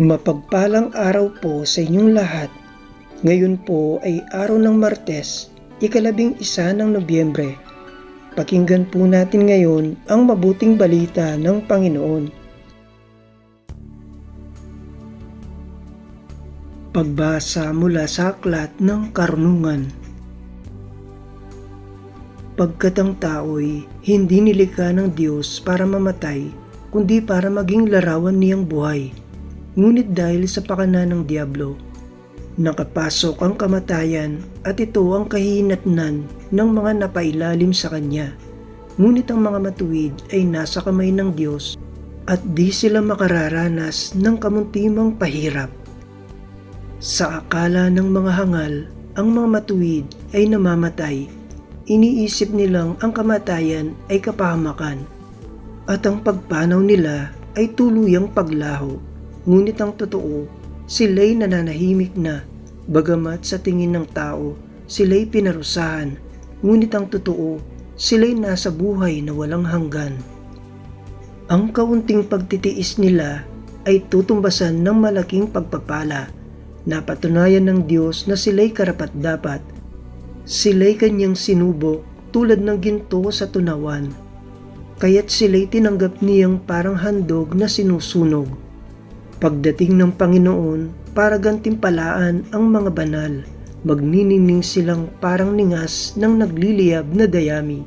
Mapagpalang araw po sa inyong lahat. Ngayon po ay araw ng Martes, ikalabing isa ng Nobyembre. Pakinggan po natin ngayon ang mabuting balita ng Panginoon. Pagbasa mula sa aklat ng karunungan. Pagkat ang tao'y hindi nilikha ng Diyos para mamatay, kundi para maging larawan niyang buhay. Ngunit dahil sa pakana ng Diablo, nakapasok ang kamatayan at ito ang kahinatnan ng mga napailalim sa kanya. Ngunit ang mga matuwid ay nasa kamay ng Diyos at di sila makararanas ng kamuntimang pahirap. Sa akala ng mga hangal, ang mga matuwid ay namamatay. Iniisip nilang ang kamatayan ay kapahamakan at ang pagpanaw nila ay tuluyang paglaho. Ngunit ang totoo, sila'y nananahimik na, bagamat sa tingin ng tao, sila'y pinarusahan. Ngunit ang totoo, sila'y nasa buhay na walang hanggan. Ang kaunting pagtitiis nila ay tutumbasan ng malaking pagpapala. Napatunayan ng Diyos na sila'y karapat-dapat. Sila'y kanyang sinubok tulad ng ginto sa tunawan. Kaya't sila'y tinanggap niyang parang handog na sinusunog. Pagdating ng Panginoon para gantimpalaan ang mga banal, magnining silang parang ningas ng nagliliyab na dayami.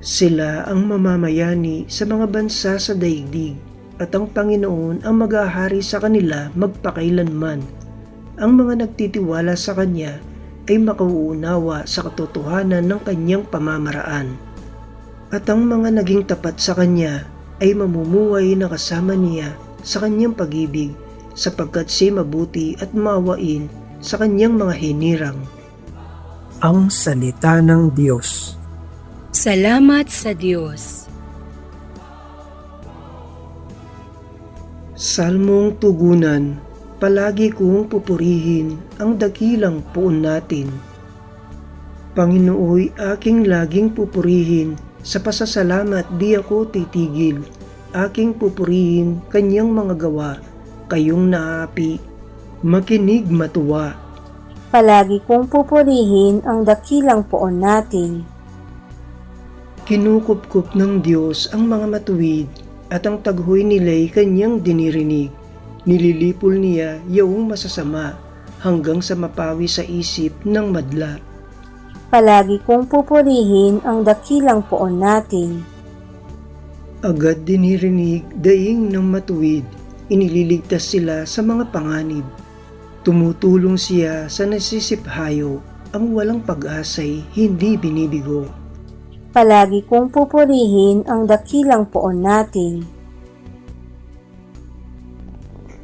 Sila ang mamamayani sa mga bansa sa daigdig at ang Panginoon ang maghahari sa kanila magpakailanman. Ang mga nagtitiwala sa Kanya ay makauunawa sa katotohanan ng Kanyang pamamaraan. At ang mga naging tapat sa Kanya ay mamumuhay na kasama niya sa Kanyang pag-ibig sapagkat siya mabuti at maawain sa Kanyang mga hinirang. Ang Salita ng Diyos Salamat sa Diyos. Salmong Tugunan Palagi kong pupurihin ang dakilang puon natin. Panginooy aking laging pupurihin, sa pasasalamat di ako titigil. Aking pupurihin kanyang mga gawa, kayong naapi. Makinig matuwa, Palagi kong pupurihin ang dakilang poon natin. kinukupkup ng Diyos ang mga matuwid at ang taghoy nila'y kanyang dinirinig. Nililipol niya yaong masasama hanggang sa mapawi sa isip ng madla. Palagi kong pupurihin ang dakilang poon natin. Agad dinirinig daing ng matuwid, inililigtas sila sa mga panganib. Tumutulong siya sa nasisiphayo, ang walang pag-asay hindi binibigo. Palagi kong pupurihin ang dakilang poon natin.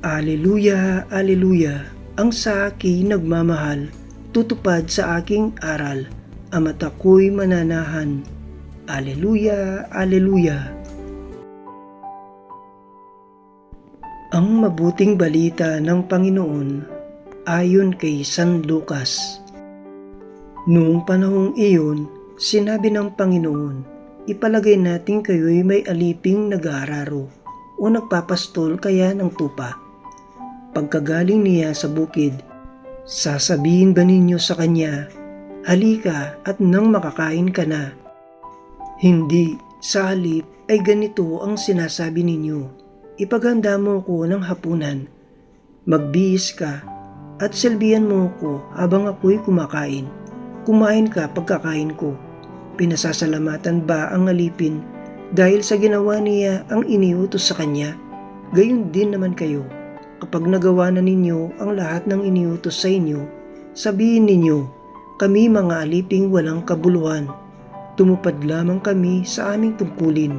Aleluya, aleluya, ang sa akin nagmamahal, tutupad sa aking aral, ama't ako'y mananahan. Aleluya, aleluya. Ang mabuting balita ng Panginoon ayon kay San Lucas. Noong panahong iyon, sinabi ng Panginoon, ipalagay natin kayo'y may aliping nag-aararo o nagpapastol kaya ng tupa. Pagkagaling niya sa bukid, sasabihin ba ninyo sa kanya, halika at nang makakain ka na? Hindi, sa halip ay ganito ang sinasabi ninyo, ipaghanda mo ko ng hapunan, magbihis ka at silbihan mo ko habang ako'y kumakain. Kumain ka pagkakain ko. Pinasasalamatan ba ang alipin dahil sa ginawa niya ang iniutos sa kanya? Gayon din naman kayo. Kapag nagawa na ninyo ang lahat ng iniutos sa inyo, sabihin ninyo, kami mga aliping walang kabuluhan. Tumupad lamang kami sa aming tungkulin.